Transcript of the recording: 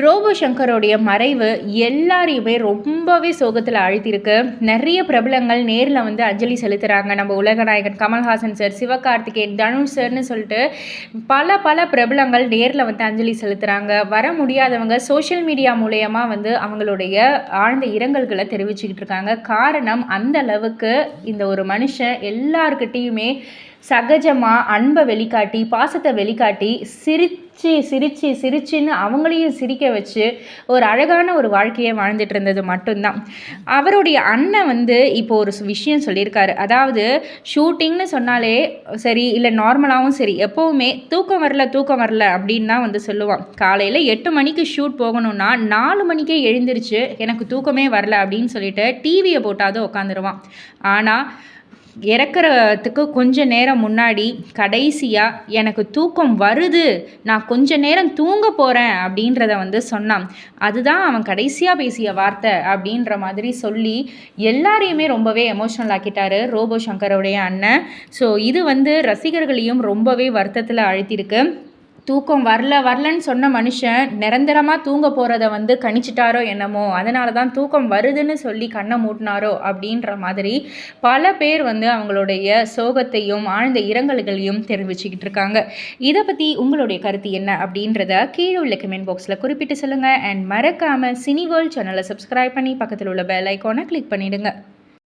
Robot சங்கரோடைய மறைவு எல்லாரையுமே ரொம்பவே சோகத்தில் அழுத்திருக்கு நிறைய பிரபலங்கள் நேரில் வந்து அஞ்சலி செலுத்துகிறாங்க நம்ம உலகநாயகன் கமல்ஹாசன் சார் சிவகார்த்திகேயன் தனுஷ் சார்னு சொல்லிட்டு பல பல பிரபலங்கள் நேரில் வந்து அஞ்சலி செலுத்துகிறாங்க வர முடியாதவங்க சோஷியல் மீடியா மூலயமா வந்து அவங்களுடைய ஆழ்ந்த இரங்கல்களை தெரிவிச்சுக்கிட்டு இருக்காங்க. காரணம் அந்த அளவுக்கு இந்த ஒரு மனுஷன் எல்லாருக்கிட்டேயுமே சகஜமாக அன்பை வெளிக்காட்டி பாசத்தை வெளிக்காட்டி சிரித்து சிரித்து சிரிச்சுன்னு அவங்களையும் சிரிக்க வச்சு ஒரு அழகான ஒரு வாழ்க்கையை வாழ்ந்துட்டு இருந்தது மட்டும்தான். அவருடைய அண்ணன் வந்து இப்போ ஒரு விஷயம் சொல்லியிருக்காரு. அதாவது ஷூட்டிங்னு சொன்னாலே சரி இல்லை நார்மலாகவும் சரி எப்போவுமே தூக்கம் வரல தூக்கம் வரல அப்படின்னு தான் வந்து சொல்லுவான். காலையில் எட்டு மணிக்கு ஷூட் போகணுன்னா நாலு மணிக்கே எழுந்திரிச்சு எனக்கு தூக்கமே வரல அப்படின்னு சொல்லிட்டு டிவியை போட்டாவது உட்காந்துருவான். ஆனால் இறக்குறதுக்கு கொஞ்ச நேரம் முன்னாடி கடைசியாக எனக்கு தூக்கம் வருது நான் கொஞ்ச நேரம் தூங்க போகிறேன் அப்படின்றத வந்து சொன்னான். அதுதான் அவன் கடைசியாக பேசிய வார்த்தை அப்படின்ற மாதிரி சொல்லி எல்லாரையுமே ரொம்பவே எமோஷனல் ஆக்கிட்டாரு ரோபோ சங்கரோடைய அண்ணன். ஸோ இது வந்து ரசிகர்களையும் ரொம்பவே வருத்தத்தில் அழுத்திருக்கு தூக்கம் வரல வரலன்னு சொன்ன மனுஷன் நிரந்தரமாக தூங்க போகிறத வந்து கணிச்சிட்டாரோ என்னமோ அதனால தான் தூக்கம் வருதுன்னு சொல்லி கண்ணை மூட்டினாரோ அப்படின்ற மாதிரி பல பேர் வந்து அவங்களுடைய சோகத்தையும் ஆழ்ந்த இரங்கல்களையும் தெரிவிச்சுக்கிட்டு இருக்காங்க. இதை பற்றி உங்களுடைய கருத்து என்ன அப்படின்றத கீழே உள்ள கமெண்ட் பாக்ஸில் குறிப்பிட்டு சொல்லுங்கள் அண்ட் மறக்காமல் சினி வேர்ல்ட் சேனலை சப்ஸ்கிரைப் பண்ணி பக்கத்தில் உள்ள பெல் ஐக்கானை கிளிக் பண்ணிவிடுங்க